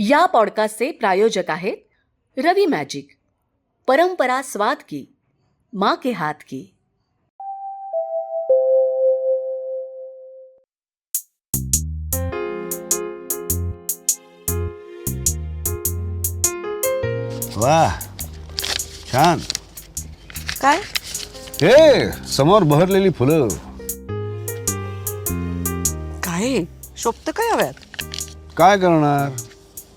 या पॉडकास्टचे प्रायोजक आहेत रवी मॅजिक. परंपरा स्वाद की माँ के हाथ की. वा छान. काय? हे समोर बहरलेली फुलं. काय? शोभतं काय हव्यात? काय करणार?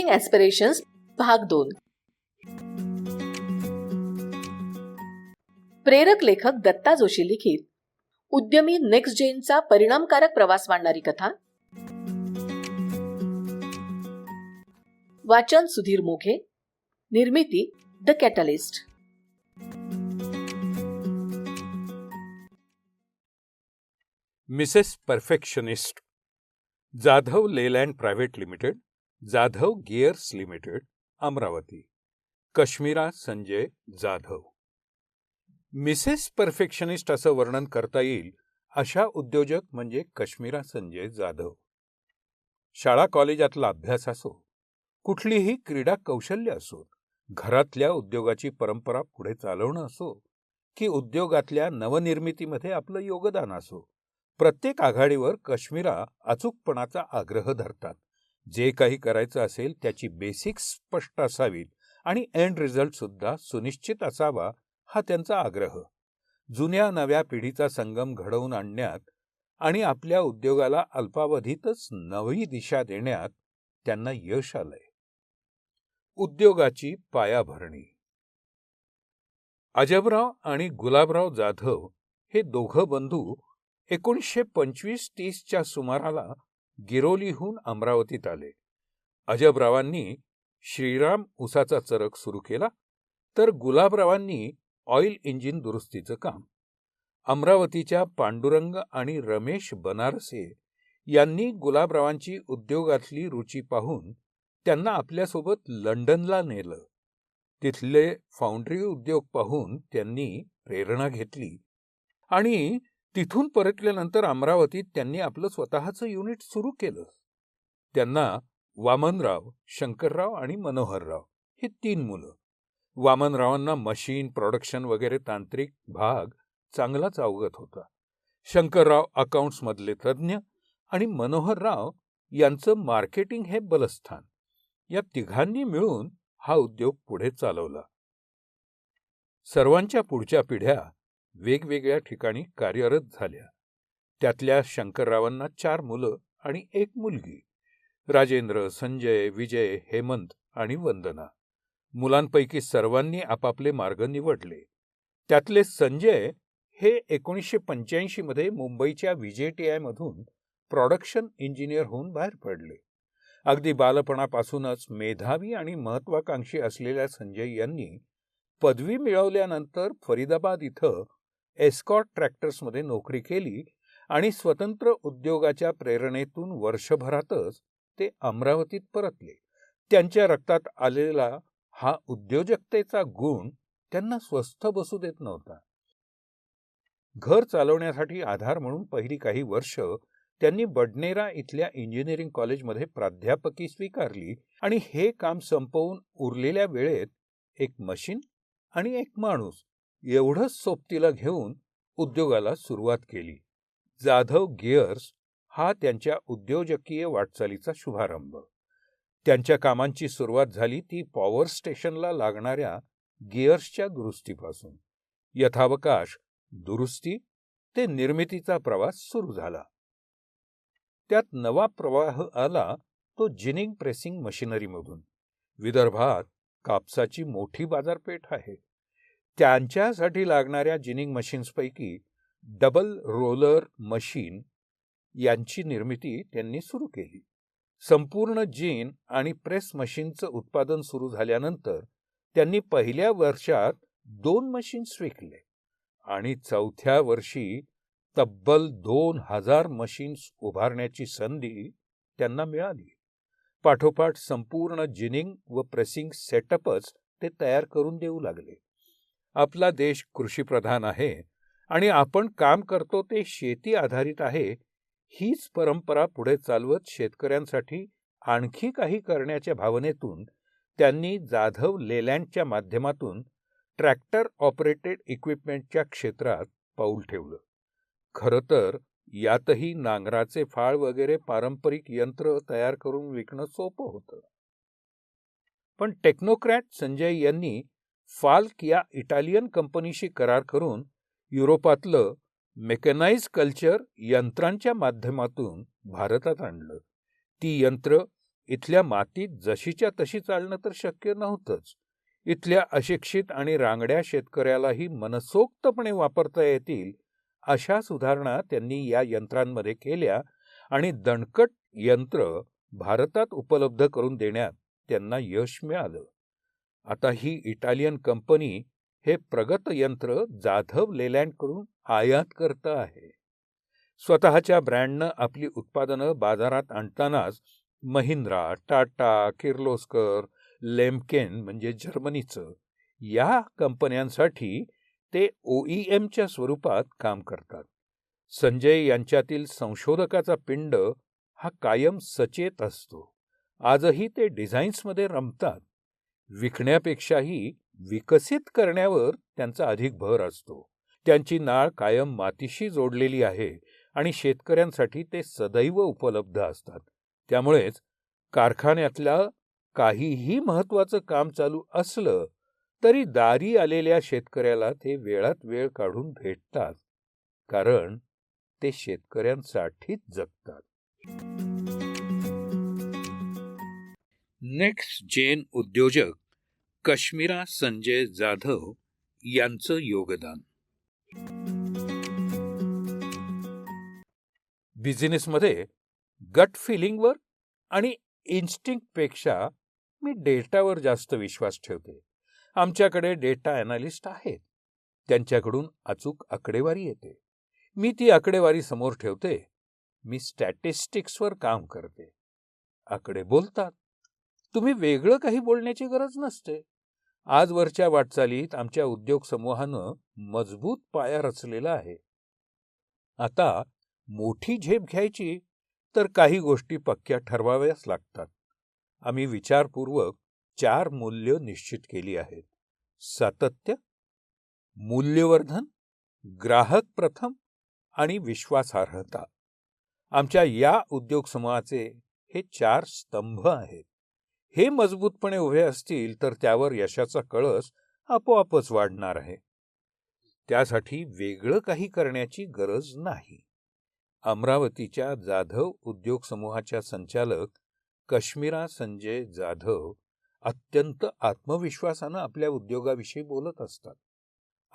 मुव्हिंग ॲस्पिरेशन्स भाग दोन. प्रेरक लेखक दत्ता जोशी लिखित. उद्यमी नेक्स्ट जेनचा परिणामकारक प्रवास मांडणारी कथा. वाचन सुधीर मोघे. निर्मिती the catalyst Mrs perfectionist Jadhav Leyland private limited Jadhav gears limited Amravati. Kashmira Sanjay Jadhav. Mrs perfectionist असं वर्णन करता येईल अशा उद्योजक म्हणजे कश्मीरा संजय जाधव. शाळा कॉलेजातला अभ्यास असो कुठलीही क्रीडा कौशल्य असो घरातल्या उद्योगाची परंपरा पुढे चालवणं असो की उद्योगातल्या नवनिर्मितीमध्ये आपलं योगदान असो प्रत्येक आघाडीवर कश्मीरा अचूकपणाचा आग्रह धरतात. जे काही करायचं असेल त्याची बेसिक्स स्पष्ट असावीत आणि एंड रिझल्ट सुद्धा सुनिश्चित असावा हा त्यांचा आग्रह. जुन्या नव्या पिढीचा संगम घडवून आणण्यात आणि आपल्या उद्योगाला अल्पावधीतच नवी दिशा देण्यात त्यांना यश आलंय. उद्योगाची पायाभरणी. अजबराव आणि गुलाबराव जाधव हे दोघं बंधू एकोणीसशे पंचवीस तीसच्या सुमाराला गिरोलीहून अमरावतीत आले. अजबरावांनी श्रीराम उसाचा चरक सुरू केला तर गुलाबरावांनी ऑइल इंजिन दुरुस्तीचं काम. अमरावतीच्या पांडुरंग आणि रमेश बनारसे यांनी गुलाबरावांची उद्योगातली रुची पाहून त्यांना आपल्यासोबत लंडनला नेलं. तिथले फाउंड्री उद्योग पाहून त्यांनी प्रेरणा घेतली आणि तिथून परतल्यानंतर अमरावतीत त्यांनी आपलं स्वतःचं युनिट सुरू केलं. त्यांना वामनराव शंकरराव आणि मनोहरराव ही तीन मुलं. वामनरावांना मशीन प्रोडक्शन वगैरे तांत्रिक भाग चांगलाच अवगत होता. शंकरराव अकाउंट्समधले तज्ज्ञ आणि मनोहरराव यांचं मार्केटिंग हे बलस्थान. या तिघांनी मिळून हा उद्योग पुढे चालवला. सर्वांच्या पुढच्या पिढ्या वेगवेगळ्या ठिकाणी कार्यरत झाल्या. त्यातल्या शंकररावांना चार मुलं आणि एक मुलगी राजेंद्र संजय विजय हेमंत आणि वंदना. मुलांपैकी सर्वांनी आपापले मार्ग निवडले. त्यातले संजय हे एकोणीसशे पंच्याऐंशीमध्ये मुंबईच्या व्हीजेटीआय प्रॉडक्शन इंजिनियर होऊन बाहेर पडले. अगदी बालपणापासूनच मेधावी आणि महत्वाकांक्षी असलेल्या संजय यांनी पदवी मिळवल्यानंतर फरीदाबाद इथं एस्कॉट ट्रॅक्टर्समध्ये नोकरी केली आणि स्वतंत्र उद्योगाच्या प्रेरणेतून वर्षभरातच ते अमरावतीत परतले. त्यांच्या रक्तात आलेला हा उद्योजकतेचा गुण त्यांना स्वस्थ बसू देत नव्हता. घर चालवण्यासाठी आधार म्हणून पहिली काही वर्ष त्यांनी बडनेरा इथल्या इंजिनिअरिंग कॉलेजमध्ये प्राध्यापकी स्वीकारली आणि हे काम संपवून उरलेल्या वेळेत एक मशीन आणि एक माणूस एवढंच सोबतीला घेऊन उद्योगाला सुरुवात केली. जाधव गिअर्स हा त्यांच्या उद्योजकीय वाटचालीचा शुभारंभ. त्यांच्या कामांची सुरुवात झाली ती पॉवर स्टेशनला लागणाऱ्या गिअर्सच्या दुरुस्तीपासून. यथावकाश दुरुस्ती ते निर्मितीचा प्रवास सुरू झाला. त्यात नवा प्रवाह आला तो जिनिंग प्रेसिंग मशिनरीमधून. विदर्भात कापसाची मोठी बाजारपेठ आहे. त्यांच्यासाठी लागणाऱ्या जिनिंग मशीन्सपैकी डबल रोलर मशीन यांची निर्मिती त्यांनी सुरू केली. संपूर्ण जीन आणि प्रेस मशीनचं उत्पादन सुरू झाल्यानंतर त्यांनी पहिल्या वर्षात दोन मशीन्स विकले आणि चौथ्या वर्षी तब्बल दोन हजार मशीन्स उभारण्याची संधी त्यांना मिळाली. पाठोपाठ संपूर्ण जिनिंग व प्रेसिंग सेटअपच ते तयार करून देऊ लागले. आपला देश कृषीप्रधान आहे आणि आपण काम करतो ते शेती आधारित आहे हीच परंपरा पुढे चालवत शेतकऱ्यांसाठी आणखी काही करण्याच्या भावनेतून त्यांनी जाधव लेलँडच्या माध्यमातून ट्रॅक्टर ऑपरेटेड इक्विपमेंटच्या क्षेत्रात पाऊल ठेवलं. खरं तर यातही नांगराचे फाळ वगैरे पारंपरिक यंत्र तयार करून विकणं सोपं होतं. पण टेक्नोक्रॅट संजय यांनी फाल्क या इटालियन कंपनीशी करार करून युरोपातलं मेकनाइज कल्चर यंत्रांच्या माध्यमातून भारतात आणलं. ती यंत्र इथल्या मातीत जशीच्या तशी चालणं तर शक्य नव्हतंच. इथल्या अशिक्षित आणि रांगड्या शेतकऱ्यालाही मनसोक्तपणे वापरता येतील अशा सुधारणा त्यांनी या यंत्रांमध्ये केल्या आणि दणकट यंत्र भारतात उपलब्ध करून देण्यात त्यांना यश मिळालं. आता ही इटालियन कंपनी हे प्रगत यंत्र जाधव लेलँडकडून आयात करत आहे. स्वतःच्या ब्रँडनं आपली उत्पादनं बाजारात आणतानाच महिंद्रा टाटा किर्लोस्कर लेमकेन म्हणजे जर्मनीचं या कंपन्यांसाठी ते ओईएमच्या स्वरूपात काम करतात. संजय यांच्यातील संशोधकाचा पिंड हा कायम सचेत असतो. आजही ते डिझाईन्समध्ये रमतात. विकण्यापेक्षाही विकसित करण्यावर त्यांचा अधिक भर असतो. त्यांची नाळ कायम मातीशी जोडलेली आहे आणि शेतकऱ्यांसाठी ते सदैव उपलब्ध असतात. त्यामुळेच कारखान्यातल्या काहीही महत्त्वाचं काम चालू असलं तरी दारी आलेल्या शेतकऱ्याला ते वेळात वेळ काढून भेटतात. कारण ते शेतकऱ्यांसाठीच जगतात. नेक्स्ट जेन उद्योजक कश्मीरा संजय जाधव यांचं योगदान. बिझनेसमध्ये गट फिलिंगवर आणि इन्स्टिंक्टपेक्षा मी डेटावर जास्त विश्वास ठेवते. आमच्याकडे डेटा अनालिस्ट आहेत. त्यांच्याकडून अचूक आकडेवारी येते. मी ती आकडेवारी समोर ठेवते. मी स्टॅटिस्टिक्सवर काम करते. आकडे बोलतात. तुम्ही वेगळं काही बोलण्याची गरज नसते. आजवरच्या वाटचालीत आमच्या उद्योग समूहानं मजबूत पाया रचलेला आहे. आता मोठी झेप घ्यायची तर काही गोष्टी पक्क्या ठरवाव्याच लागतात. आम्ही विचारपूर्वक चार मूल्य निश्चित केली आहेत. सातत्य मूल्यवर्धन ग्राहक प्रथम आणि विश्वासार्हता. आमच्या या उद्योग समूहाचे हे चार स्तंभ आहेत. हे मजबूतपणे उभे असतील तर त्यावर यशाचा कळस आपोआपच वाढणार आहे. त्यासाठी वेगळं काही करण्याची गरज नाही. अमरावतीच्या जाधव उद्योग समूहाच्या संचालक कश्मीरा संजय जाधव अत्यंत आत्मविश्वासानं आपल्या उद्योगाविषयी बोलत असतात.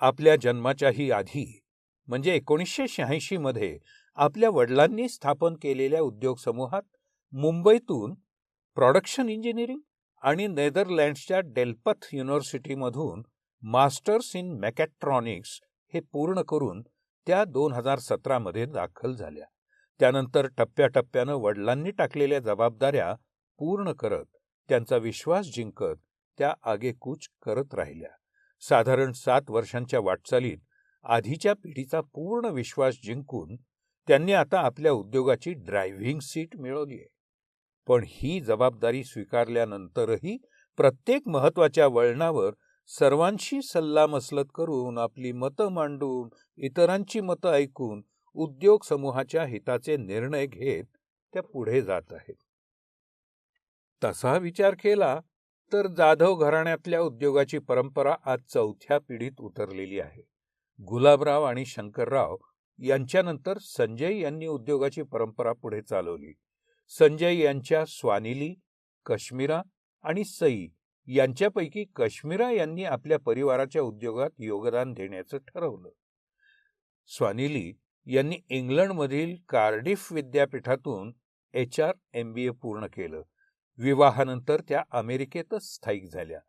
आपल्या जन्माच्याही आधी म्हणजे एकोणीसशे शहाऐंशीमध्ये आपल्या वडिलांनी स्थापन केलेल्या उद्योग समूहात मुंबईतून प्रॉडक्शन इंजिनिअरिंग आणि नेदरलँड्सच्या डेल्पथ युनिव्हर्सिटीमधून मास्टर्स इन मॅकॅट्रॉनिक्स हे पूर्ण करून त्या दोन हजार सतरामध्ये दाखल झाल्या. त्यानंतर टप्प्याटप्प्यानं वडिलांनी टाकलेल्या जबाबदाऱ्या पूर्ण करत त्यांचा विश्वास जिंकत त्या आगेकूच करत राहिल्या. साधारण सात वर्षांच्या वाटचालीत आधीच्या पिढीचा पूर्ण विश्वास जिंकून त्यांनी आता आपल्या उद्योगाची ड्रायव्हिंग सीट मिळवली आहे. पण ही जबाबदारी स्वीकारल्यानंतरही प्रत्येक महत्त्वाच्या वळणावर सर्वांशी सल्लामसलत करून आपली मतं मांडून इतरांची मतं ऐकून उद्योग समूहाच्या हिताचे निर्णय घेत त्या पुढे जात आहेत. तसा विचार केला तर जाधव घराण्यातल्या उद्योगाची परंपरा आज चौथ्या पिढीत उतरलेली आहे. गुलाबराव आणि शंकरराव यांच्यानंतर संजय यांनी उद्योगाची परंपरा पुढे चालवली. संजय यांच्या स्वानिली कश्मीरा आणि सई यांच्यापैकी कश्मीरा यांनी आपल्या परिवाराच्या उद्योगात योगदान देण्याचं ठरवलं. स्वानिली यांनी इंग्लंडमधील कार्डिफ विद्यापीठातून H R M B A पूर्ण केलं. विवाहानंतर त्या अमेरिकेतच स्थायिक झाल्या.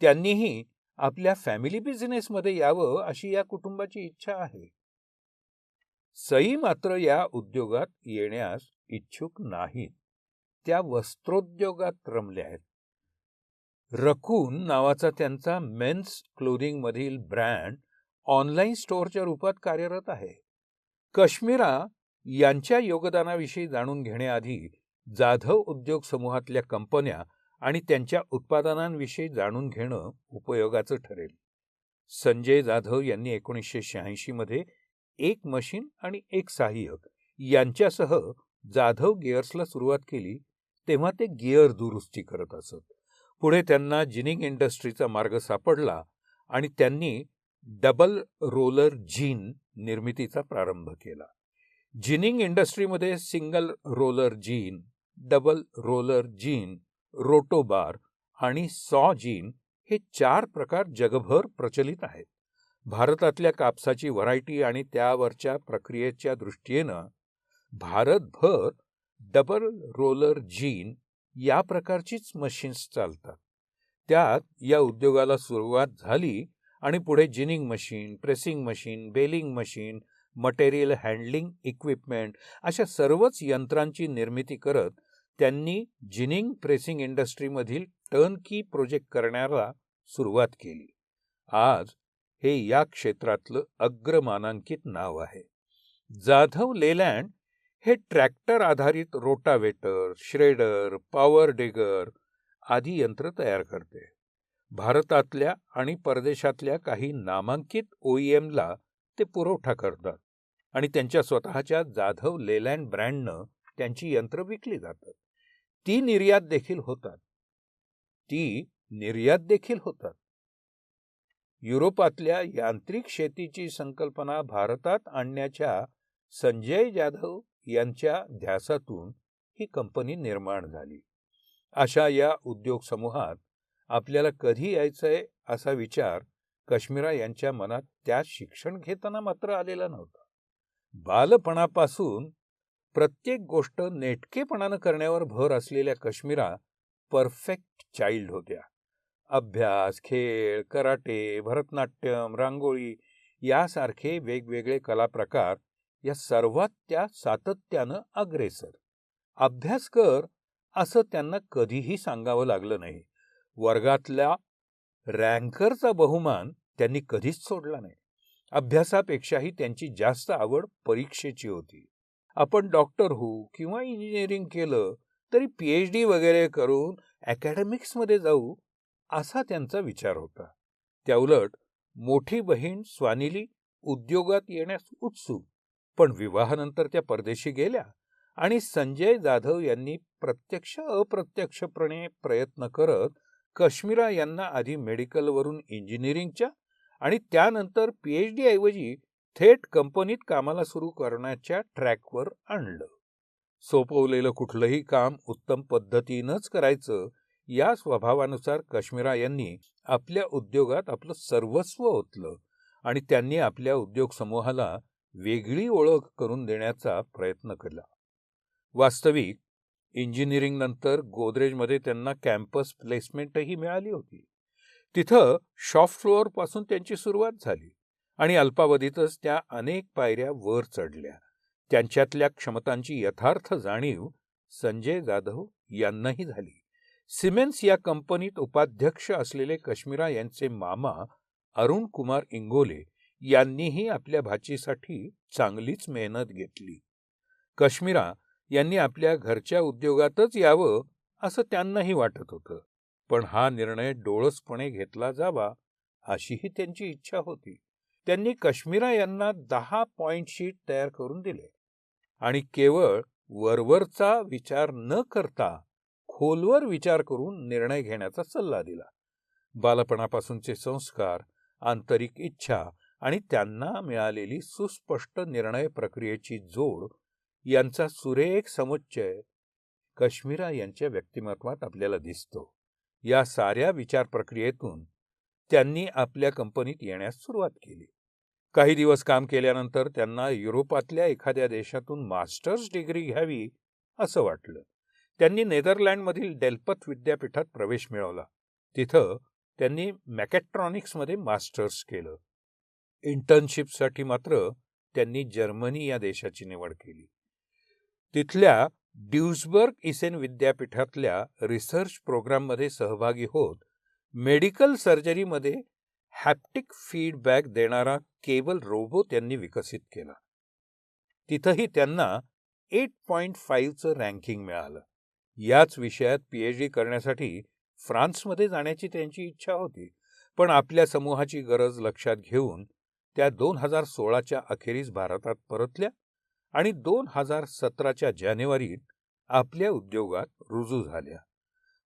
त्यांनीही आपल्या फॅमिली बिझनेसमध्ये यावं अशी या कुटुंबाची इच्छा आहे. सई मात्र या उद्योगात येण्यास इच्छुक नाहीत. त्या वस्त्रोद्योगात रमल्या आहेत. रकून नावाचा त्यांचा मेन्स क्लोदिंगमधील ब्रँड ऑनलाईन स्टोअरच्या रूपात कार्यरत आहे. कश्मीरा यांच्या योगदानाविषयी जाणून घेण्याआधी जाधव उद्योग समूहातल्या कंपन्या आणि त्यांच्या उत्पादनांविषयी जाणून घेणं उपयोगाचं ठरेल. संजय जाधव यांनी एकोणीसशे शहाऐंशी मध्ये एक मशीन आणि एक सहाय्यक यांच्यासह जाधव गिअर्सला सुरुवात केली तेव्हा ते गिअर दुरुस्ती करत असत. पुढे त्यांना जिनिंग इंडस्ट्रीचा मार्ग सापडला आणि त्यांनी डबल रोलर जीन निर्मितीचा प्रारंभ केला. जिनिंग इंडस्ट्रीमध्ये single roller gin double roller gin rotobar आणि सॉ जीन हे चार प्रकार जगभर प्रचलित आहेत. भारतातल्या कापसाची व्हरायटी आणि त्यावरच्या प्रक्रियेच्या दृष्टीनं भारतभर डबल रोलर जीन या प्रकारचीच मशीन्स चालतात. त्यात या उद्योगाला सुरुवात झाली आणि पुढे ginning machine pressing machine baling machine material handling equipment अशा सर्वच यंत्रांची निर्मिती करत त्यांनी जिनिंग प्रेसिंग इंडस्ट्रीमधील टर्न की प्रोजेक्ट करण्याला सुरुवात केली. आज हे या क्षेत्रातलं अग्रमानांकित नाव आहे. जाधव लेलँड हे ट्रॅक्टर आधारित रोटावेटर श्रेडर पॉवर डेगर आदी यंत्र तयार करते. भारतातल्या आणि परदेशातल्या काही नामांकित ओईएमला ते पुरवठा करतात आणि त्यांच्या स्वतःच्या जाधव लेलँड ब्रँडनं त्यांची यंत्र विकली जातात. ती निर्यात देखील होतात. ती निर्यात देखील होतात. युरोपातल्या यांत्रिक शेतीची संकल्पना भारतात आणण्याच्या संजय जाधव यांच्या ध्यासातून ही कंपनी निर्माण झाली. अशा या उद्योग समूहात आपल्याला कधी यायचंय असा विचार कश्मीरा यांच्या मनात त्या शिक्षण घेताना मात्र आलेला नव्हता. बालपणापासून प्रत्येक गोष्ट नेटकेपणानं करण्यावर भर असलेल्या कश्मीरा परफेक्ट चाइल्ड होत्या. अभ्यास खेळ कराटे भरतनाट्यम रांगोळी यासारखे वेगवेगळे कलाप्रकार या सर्वात त्या सातत्यानं अग्रेसर. अभ्यास कर असं त्यांना कधीही सांगावं लागलं नाही. वर्गातल्या रँकरचा बहुमान त्यांनी कधीच सोडला नाही. अभ्यासापेक्षाही त्यांची जास्त आवड परीक्षेची होती. आपण डॉक्टर होऊ किंवा इंजिनिअरिंग केलं तरी पीएच डी वगैरे करून अकॅडमिक्समध्ये जाऊ असा त्यांचा विचार होता. त्याउलट मोठी बहीण स्वानिली उद्योगात येण्यास उत्सुक. पण विवाहानंतर त्या परदेशी गेल्या आणि संजय जाधव यांनी प्रत्यक्ष अप्रत्यक्षपणे प्रयत्न करत कश्मीरा यांना आधी मेडिकलवरून इंजिनिअरिंगच्या आणि त्यानंतर पीएच डी ऐवजी थेट कंपनीत कामाला सुरू करण्याच्या ट्रॅकवर आणलं. सोपवलेलं कुठलंही काम उत्तम पद्धतीनंच करायचं या स्वभावानुसार कश्मीरा यांनी आपल्या उद्योगात आपलं सर्वस्व ओतलं आणि त्यांनी आपल्या उद्योग समूहाला वेगळी ओळख करून देण्याचा प्रयत्न केला. वास्तविक इंजिनिअरिंग नंतर गोदरेजमध्ये त्यांना कॅम्पस प्लेसमेंटही मिळाली होती. तिथं शॉप फ्लोअरपासून त्यांची सुरुवात झाली आणि अल्पावधीतच त्या अनेक पायऱ्या वर चढल्या. त्यांच्यातल्या क्षमतांची यथार्थ जाणीव संजय जाधव यांनाही झाली. सिमेन्स या कंपनीत उपाध्यक्ष असलेले कश्मीरा यांचे मामा अरुण कुमार इंगोले यांनीही आपल्या भाचीसाठी चांगलीच मेहनत घेतली. कश्मीरा यांनी आपल्या घरच्या उद्योगातच यावं असं त्यांनाही वाटत होतं. पण हा निर्णय डोळसपणे घेतला जावा अशीही त्यांची इच्छा होती. त्यांनी कश्मीरा यांना दहा पॉइंट शीट तयार करून दिले. आणि केवळ वरवरचा विचार न करता खोलवर विचार करून निर्णय घेण्याचा सल्ला दिला. बालपणापासूनचे संस्कार आंतरिक इच्छा आणि त्यांना मिळालेली सुस्पष्ट निर्णय प्रक्रियेची जोड यांचा सुरेख समुच्चय कश्मीरा यांच्या व्यक्तिमत्वात आपल्याला दिसतो. या साऱ्या विचार प्रक्रियेतून त्यांनी आपल्या कंपनीत येण्यास सुरुवात केली. काही दिवस काम केल्यानंतर त्यांना युरोपातल्या एखाद्या देशातून मास्टर्स डिग्री घ्यावी असं वाटलं. त्यांनी नेदरलँडमधील डेल्पत विद्यापीठात प्रवेश मिळवला. तिथं त्यांनी मॅकॅट्रॉनिक्समध्ये मास्टर्स केलं. इंटर्नशिपसाठी मात्र त्यांनी जर्मनी या देशाची निवड केली. तिथल्या ड्युसबर्ग इसेन विद्यापीठातल्या रिसर्च प्रोग्राममध्ये सहभागी होत मेडिकल सर्जरीमध्ये हॅप्टिक फीडबॅक देणारा केबल रोबो त्यांनी विकसित केला. तिथंही त्यांना एट पॉईंट फाईव्हचं रँकिंग मिळालं. याच विषयात पीएच डी करण्यासाठी फ्रान्समध्ये जाण्याची त्यांची इच्छा होती पण आपल्या समूहाची गरज लक्षात घेऊन त्या दोन हजार सोळाच्या अखेरीस भारतात परतल्या आणि दोन हजार सतराच्या जानेवारीत आपल्या उद्योगात रुजू झाल्या.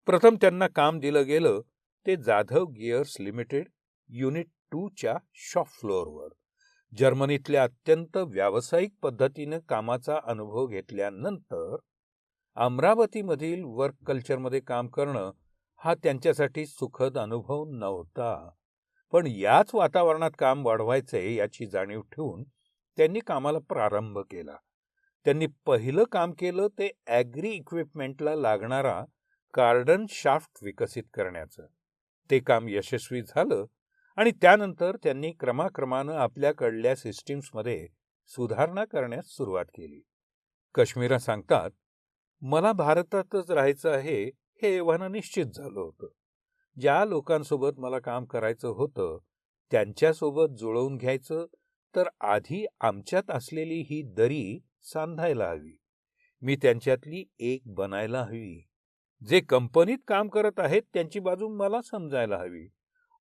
प्रथम त्यांना काम दिलं गेलं ते जाधव गिअर्स लिमिटेड युनिट टूच्या शॉप फ्लोअरवर. जर्मनीतल्या अत्यंत व्यावसायिक पद्धतीनं कामाचा अनुभव घेतल्यानंतर अमरावतीमधील वर्क कल्चरमध्ये काम करणं हा त्यांच्यासाठी सुखद अनुभव नव्हता. पण याच वातावरणात काम वाढवायचे याची जाणीव ठेवून त्यांनी कामाला प्रारंभ केला. त्यांनी पहिलं काम केलं ते ॲग्री इक्विपमेंटला लागणारा कार्डन शाफ्ट विकसित करण्याचं. ते काम यशस्वी झालं आणि त्यानंतर त्यांनी क्रमाक्रमानं आपल्याकडल्या सिस्टीम्समध्ये सुधारणा करण्यास सुरुवात केली. कश्मीरा सांगतात मला भारतातच राहायचं आहे हे एव्हाना निश्चित झालं होतं. ज्या लोकांसोबत मला काम करायचं होतं त्यांच्यासोबत जुळवून घ्यायचं तर आधी आमच्यात असलेली ही दरी सांधायला हवी. मी त्यांच्यातली एक बनायला हवी. जे कंपनीत काम करत आहेत त्यांची बाजू मला समजायला हवी.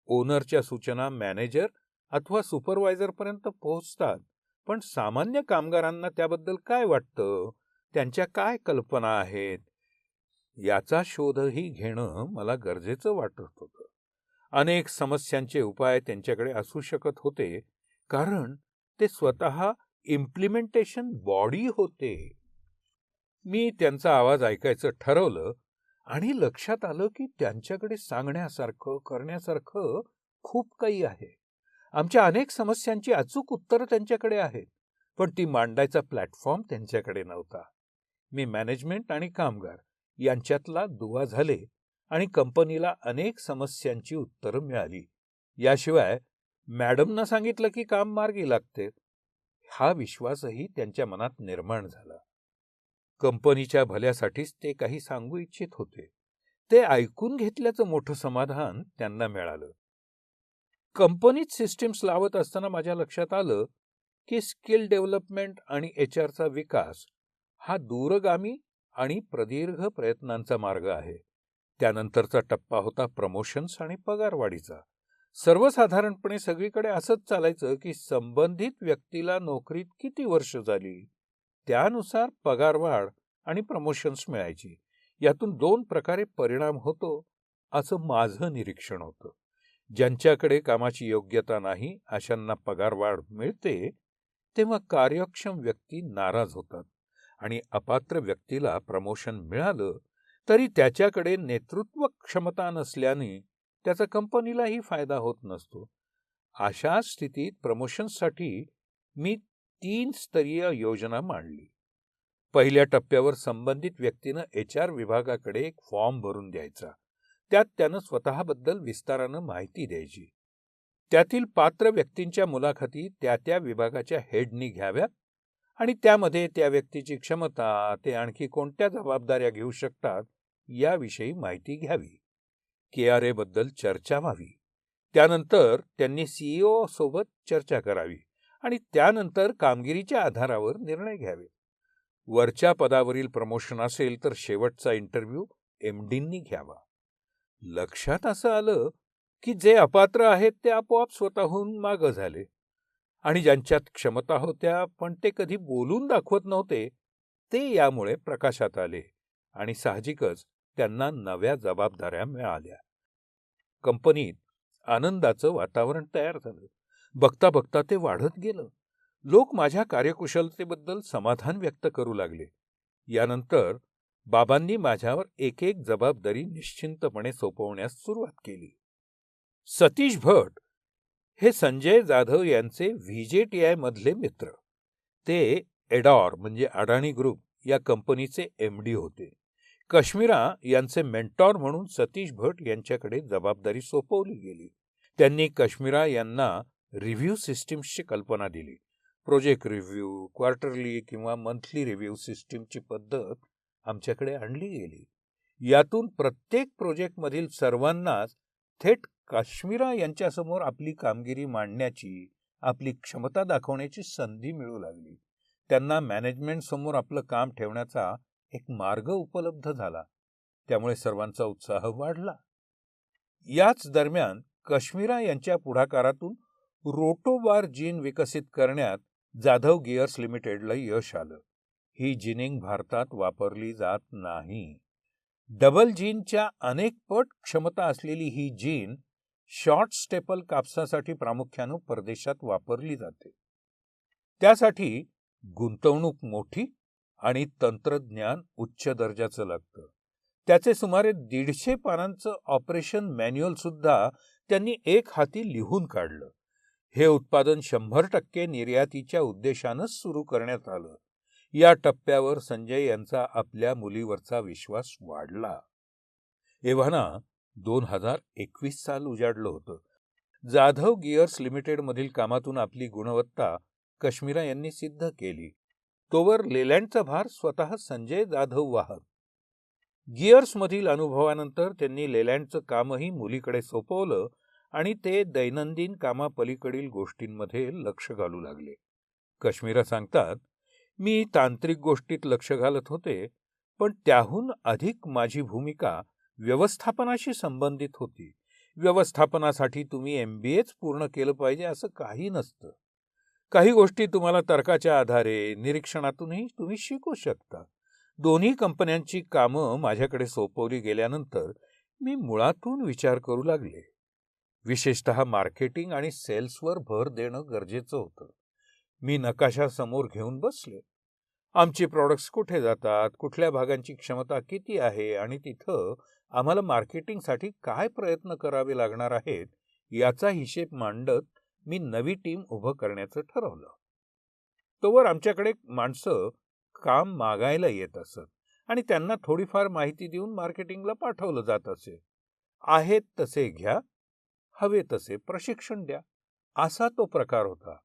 ओनरच्या सूचना मॅनेजर अथवा सुपरवायझरपर्यंत पोहोचतात पण सामान्य कामगारांना त्याबद्दल काय वाटतं? त्यांच्या काय कल्पना आहेत? याचा शोधही घेणं मला गरजेचं वाटत होतं. अनेक समस्यांचे उपाय त्यांच्याकडे असू शकत होते कारण ते स्वतः इम्प्लिमेंटेशन बॉडी होते. मी त्यांचा आवाज ऐकायचं ठरवलं आणि लक्षात आलं की त्यांच्याकडे सांगण्यासारखं करण्यासारखं खूप काही आहे. आमच्या अनेक समस्यांची अचूक उत्तरं त्यांच्याकडे आहेत पण ती मांडायचा प्लॅटफॉर्म त्यांच्याकडे नव्हता. मी मॅनेजमेंट आणि कामगार यांच्यातला दुवा झाले आणि कंपनीला अनेक समस्यांची उत्तरं मिळाली. याशिवाय मॅडमनं सांगितलं की काम मार्गी लागते. हा विश्वासही त्यांच्या मनात निर्माण झाला. कंपनीच्या भल्यासाठीच ते काही सांगू इच्छित होते. ते ऐकून घेतल्याचं मोठं समाधान त्यांना मिळालं. कंपनीत सिस्टीम्स लावत असताना माझ्या लक्षात आलं की स्किल डेव्हलपमेंट आणि एच आरचा विकास हा दूरगामी आणि प्रदीर्घ प्रयत्नांचा मार्ग आहे. त्यानंतरचा टप्पा होता प्रमोशन्स आणि पगारवाढीचा. सर्वसाधारणपणे सगळीकडे असंच चालायचं की संबंधित व्यक्तीला नोकरीत किती वर्ष झाली? त्यानुसार पगारवाढ आणि प्रमोशन्स मिळायची. यातून दोन प्रकारे परिणाम होतो असं माझं निरीक्षण होतं. ज्यांच्याकडे कामाची योग्यता नाही अशांना पगारवाढ मिळते तेव्हा कार्यक्षम व्यक्ती नाराज होतात. आणि अपात्र व्यक्तीला प्रमोशन मिळालं तरी त्याच्याकडे नेतृत्व क्षमता नसल्याने त्याचा कंपनीलाही फायदा होत नसतो. अशा स्थितीत प्रमोशनसाठी मी तीन स्तरीय योजना मांडली. पहिल्या टप्प्यावर संबंधित व्यक्तीनं एच आर विभागाकडे एक फॉर्म भरून द्यायचा. त्यात त्यानं स्वतःबद्दल विस्तारानं माहिती द्यायची. त्यातील पात्र व्यक्तींच्या मुलाखती त्या त्या विभागाच्या हेडनी घ्याव्यात आणि त्यामध्ये त्या व्यक्तीची क्षमता ते आणखी कोणत्या जबाबदाऱ्या घेऊ शकतात याविषयी माहिती घ्यावी. के आर एबद्दल चर्चा व्हावी. त्यानंतर त्यांनी सीईओ सोबत चर्चा करावी आणि त्यानंतर कामगिरीच्या आधारावर निर्णय घ्यावे. वरच्या पदावरील प्रमोशन असेल तर शेवटचा इंटरव्ह्यू एमडींनी घ्यावा. लक्षात असं आलं की जे अपात्र आहेत ते आपोआप स्वतःहून मागं झाले. आणि ज्यांच्यात क्षमता होत्या पण ते कधी बोलून दाखवत नव्हते ते यामुळे प्रकाशात आले आणि साहजिकच त्यांना नव्या जबाबदाऱ्या मिळाल्या. कंपनीत आनंदाचं वातावरण तयार झालं. बघता बघता ते वाढत गेलं. लोक माझ्या कार्यकुशलतेबद्दल समाधान व्यक्त करू लागले. यानंतर बाबांनी माझ्यावर एक एक जबाबदारी निश्चिंतपणे सोपवण्यास सुरुवात केली. सतीश भट हे संजय जाधव यांचे व्ही जे टी मधले मित्र. ते एडॉर म्हणजे अडाणी ग्रुप या कंपनीचे एम डी होते. कश्मीरा यांचे मेंटॉर म्हणून सतीश भट यांच्याकडे जबाबदारी सोपवली गेली. त्यांनी कश्मीरा यांना रिव्ह्यू सिस्टीम्सची कल्पना दिली. प्रोजेक्ट रिव्ह्यू क्वार्टरली किंवा मंथली रिव्ह्यू सिस्टीमची पद्धत आमच्याकडे आणली गेली. यातून प्रत्येक प्रोजेक्टमधील सर्वांनाच थेट काश्मीरा यांच्यासमोर आपली कामगिरी मांडण्याची आपली क्षमता दाखवण्याची संधी मिळू लागली. त्यांना मॅनेजमेंटसमोर आपलं काम ठेवण्याचा एक मार्ग उपलब्ध झाला. त्यामुळे सर्वांचा उत्साह वाढला. याच दरम्यान कश्मीरा यांच्या पुढाकारातून रोटोबार जीन विकसित करण्यात जाधव गिअर्स लिमिटेडला यश आलं. ही जिनिंग भारतात वापरली जात नाही. डबल जीनच्या अनेक पट क्षमता असलेली ही जीन शॉर्ट स्टेपल कापसासाठी प्रामुख्यानं परदेशात वापरली जाते. त्यासाठी गुंतवणूक मोठी आणि तंत्रज्ञान उच्च दर्जाचं लागतं. त्याचे सुमारे दीडशे पानांचं ऑपरेशन मॅन्युअल सुद्धा त्यांनी एक हाती लिहून काढलं. हे उत्पादन शंभर टक्के निर्यातीच्या उद्देशानंच सुरू करण्यात आलं. या टप्प्यावर संजय यांचा आपल्या मुलीवरचा विश्वास वाढला. एव्हाना दोन हजार एकवीस साल उजाडलं होतं. जाधव गिअर्स लिमिटेडमधील कामातून आपली गुणवत्ता कश्मीरा यांनी सिद्ध केली. तोवर लेलँडचा भार स्वतः संजय जाधव वाहत गिअर्समधील अनुभवानंतर त्यांनी लेलँडचं कामही मुलीकडे सोपवलं आणि ते दैनंदिन कामापलीकडील गोष्टींमध्ये लक्ष घालू लागले. कश्मीरा सांगतात मी तांत्रिक गोष्टीत लक्ष घालत होते पण त्याहून अधिक माझी भूमिका व्यवस्थापनाशी संबंधित होती. व्यवस्थापनासाठी तुम्ही एम बी एच पूर्ण केलं पाहिजे असं काही नसतं. काही गोष्टी तुम्हाला तर्काच्या आधारे निरीक्षणातूनही तुम्ही शिकू शकता. दोन्ही कंपन्यांची कामं माझ्याकडे सोपवली गेल्यानंतर मी मुळातून विचार करू लागले. विशेषतः मार्केटिंग आणि सेल्सवर भर देणं गरजेचं होतं. मी नकाशा समोर घेऊन बसले. आमची प्रॉडक्ट्स कुठे जातात? कुठल्या भागांची क्षमता किती आहे? आणि तिथं आम्हाला मार्केटिंगसाठी काय प्रयत्न करावे लागणार आहेत याचा हिशेब मांडत मी नवी टीम उभं करण्याचं ठरवलं. तोवर आमच्याकडे माणसं काम मागायला येत असत आणि त्यांना थोडीफार माहिती देऊन मार्केटिंगला पाठवलं जात असे. आहेत तसे घ्या हवे तसे प्रशिक्षण द्या असा तो प्रकार होता.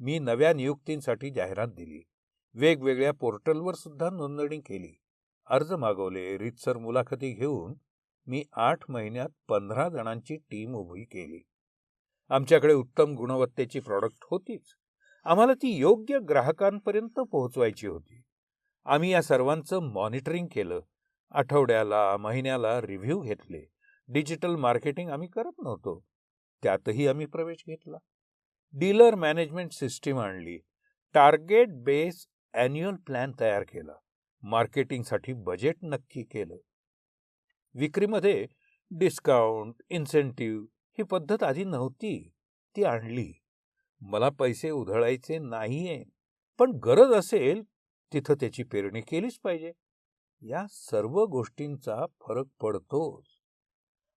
मी नव्या नियुक्तींसाठी जाहिरात दिली. वेगवेगळ्या पोर्टलवर सुद्धा नोंदणी केली. अर्ज मागवले रीतसर मुलाखती घेऊन मी आठ महिन्यात पंधरा जणांची टीम उभी केली. आमच्याकडे उत्तम गुणवत्तेची प्रॉडक्ट होतीच. आम्हाला ती योग्य ग्राहकांपर्यंत पोहोचवायची होती. आम्ही या सर्वांचं मॉनिटरिंग केलं. आठवड्याला महिन्याला रिव्ह्यू घेतले. डिजिटल मार्केटिंग आम्ही करत नव्हतो. त्यातही आम्ही प्रवेश घेतला. डीलर मॅनेजमेंट सिस्टीम आणली. टार्गेट बेस अॅन्युअल प्लॅन तयार केला. मार्केटिंगसाठी बजेट नक्की केलं. विक्रीमध्ये डिस्काउंट इन्सेंटिव्ह ही पद्धत आधी नव्हती. ती आणली. मला पैसे उधळायचे नाहीये. पण गरज असेल तिथं त्याची पेरणी केलीच पाहिजे. या सर्व गोष्टींचा फरक पडतोच.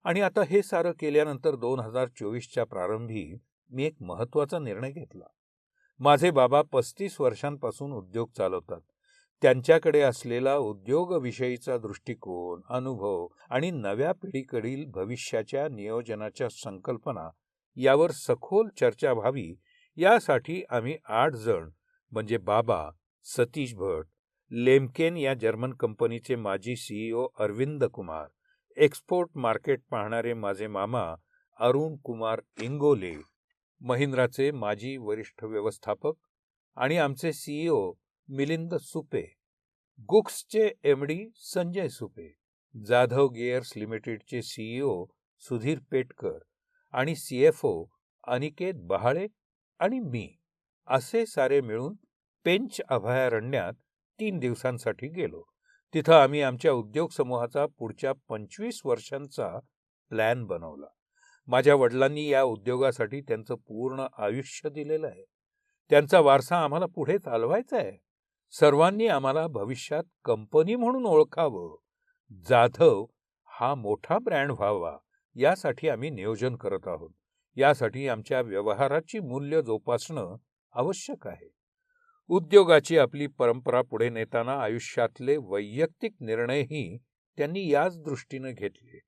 आणि आता हे सारं केल्यानंतर दोन हजार चोवीसच्या प्रारंभी मी एक महत्त्वाचा निर्णय घेतला. माझे बाबा पस्तीस वर्षांपासून उद्योग चालवतात. त्यांच्याकडे असलेला उद्योगविषयीचा दृष्टिकोन अनुभव आणि नव्या पिढीकडील भविष्याच्या नियोजनाच्या संकल्पना यावर सखोल चर्चा व्हावी यासाठी आम्ही आठ जण म्हणजे बाबा सतीश भट लेमकेन या जर्मन कंपनीचे माजी CEO Arvind Kumar export market पाहणारे माझे मामा अरुण कुमार इंगोले महिंद्राचे माजी वरिष्ठ व्यवस्थापक आणि आमचे सीईओ मिलिंद सुपे गुक्सचे एमडी संजय सुपे जाधव गिअर्स लिमिटेडचे सीईओ सुधीर पेटकर आणि सीएफओ अनिकेत बहाळे आणि मी असे सारे मिळून पेंच अभयारण्यात तीन दिवसांसाठी गेलो. तिथं आम्ही आमच्या उद्योग समूहाचा पुढच्या पंचवीस वर्षांचा प्लॅन बनवला. माझ्या वडिलांनी या उद्योगासाठी त्यांचं पूर्ण आयुष्य दिलेलं आहे. त्यांचा वारसा आम्हाला पुढे चालवायचा आहे. सर्वांनी आम्हाला भविष्यात कंपनी म्हणून ओळखावं. जाधव हा मोठा ब्रँड व्हावा यासाठी आम्ही नियोजन करत आहोत. यासाठी आमच्या व्यवहाराची मूल्य जोपासणं आवश्यक आहे. उद्योगाची आपली परंपरा पुढे नेताना आयुष्यातले वैयक्तिक निर्णयही त्यांनी याच दृष्टीनं घेतले.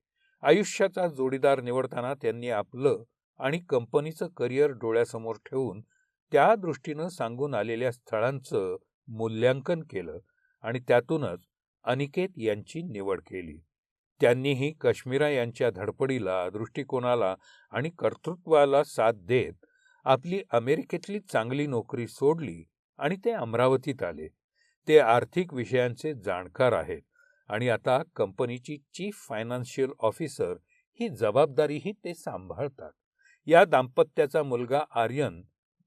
आयुष्याचा जोडीदार निवडताना त्यांनी आपलं आणि कंपनीचं करिअर डोळ्यासमोर ठेवून त्या दृष्टीनं सांगून आलेल्या स्थळांचं मूल्यांकन केलं आणि त्यातूनच अनिकेत यांची निवड केली. त्यांनीही काश्मीरा यांच्या धडपडीला दृष्टिकोनाला आणि कर्तृत्वाला साथ देत आपली अमेरिकेतली चांगली नोकरी सोडली आणि ते अमरावतीत आले. ते आर्थिक विषयांचे जाणकार आहेत आणि आता कंपनीची चीफ फायनान्शियल ऑफिसर ही जबाबदारीही ते सांभाळतात. या दाम्पत्याचा मुलगा आर्यन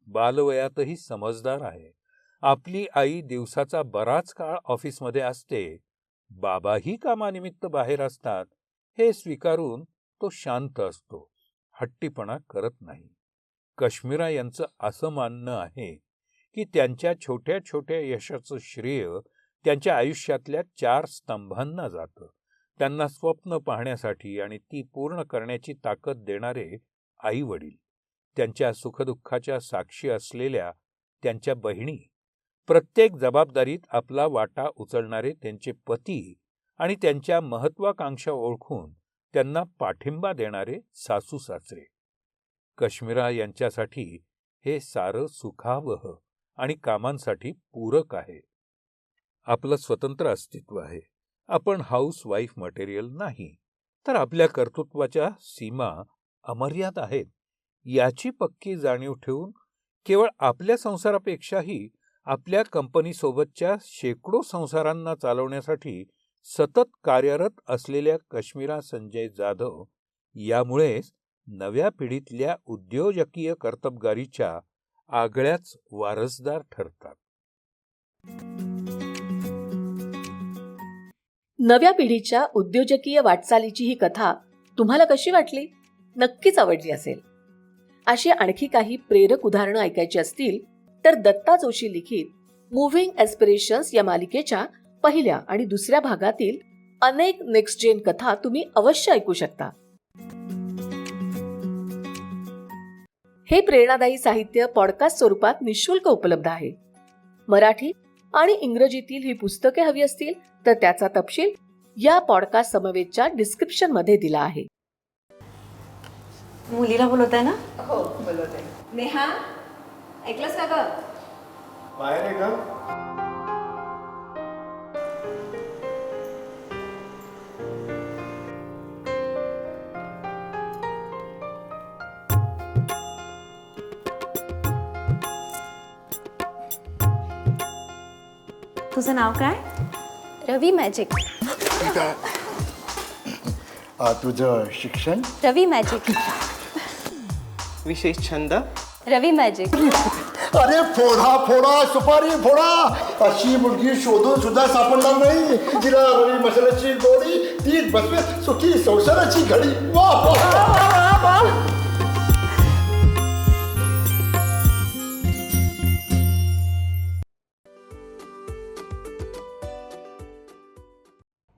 बालवयातही समजदार आहे. आपली आई दिवसाचा बराच काळ ऑफिसमध्ये असते. बाबाही कामानिमित्त बाहेर असतात. हे स्वीकारून तो शांत असतो. हट्टीपणा करत नाही. कश्मीरा यांचं असं मानणं आहे की त्यांच्या छोट्या छोट्या यशाचं श्रेय त्यांच्या आयुष्यातल्या चार स्तंभांना जातं. त्यांना स्वप्न पाहण्यासाठी आणि ती पूर्ण करण्याची ताकद देणारे आई वडील त्यांच्या सुखदुःखाच्या साक्षी असलेल्या त्यांच्या बहिणी प्रत्येक जबाबदारीत आपला वाटा उचलणारे त्यांचे पती आणि त्यांच्या महत्वाकांक्षा ओळखून त्यांना पाठिंबा देणारे सासू सासरे. कश्मीरा यांच्यासाठी हे सारं सुखावह आणि कामांसाठी पूरक आहे. आपलं स्वतंत्र अस्तित्व आहे. आपण हाऊस वाईफ मटेरियल नाही. तर आपल्या कर्तृत्वाच्या सीमा अमर्याद आहेत. याची पक्की जाणीव ठेवून केवळ आपल्या संसारापेक्षाही आपल्या कंपनीसोबतच्या शेकडो संसारांना चालवण्यासाठी सतत कार्यरत असलेल्या कश्मीरा संजय जाधव यामुळेच नव्या पिढीतल्या उद्योजकीय कर्तबगारीच्या आगळ्याच वारसदार ठरतात. नव्या पिढीच्या उद्योजकीय वाटचालीची ही कथा तुम्हाला कशी वाटली? नक्कीच आवडली असेल. अशी आणखी काही प्रेरक उदाहरणं ऐकायची असतील तर दत्ता जोशी लिखित मुव्हिंग एस्पिरेशन्स या मालिकेच्या पहिल्या आणि दुसऱ्या भागातील अनेक नेक्स्ट जेन कथा तुम्ही अवश्य ऐकू शकता. हे प्रेरणादायी साहित्य पॉडकास्ट स्वरूपात निशुल्क उपलब्ध आहे. मराठी आणि इंग्रजीतील ही पुस्तके हवी असतील तर त्याचा तपशील या पॉडकास्ट समवेतच्या डिस्क्रिप्शनमध्ये दिला आहे. मुलीला बोलवत आहे ना? हो बोलवते. नेहा ऐकलंस का ग? बाहेर आहे का? तुझं नाव काय? रवी मॅजिक आ, तुझं शिक्षण? रवी मॅजिक विशेष छंद? रवी मॅजिक अरे फोडा फोडा सुपारी फोडा. अशी मुलगी शोधून सुद्धा सापडणार नाही. तिला रवी मसाल्याची गोडी ती बसवे सुखी संसाराची घडी. वा वा, वा.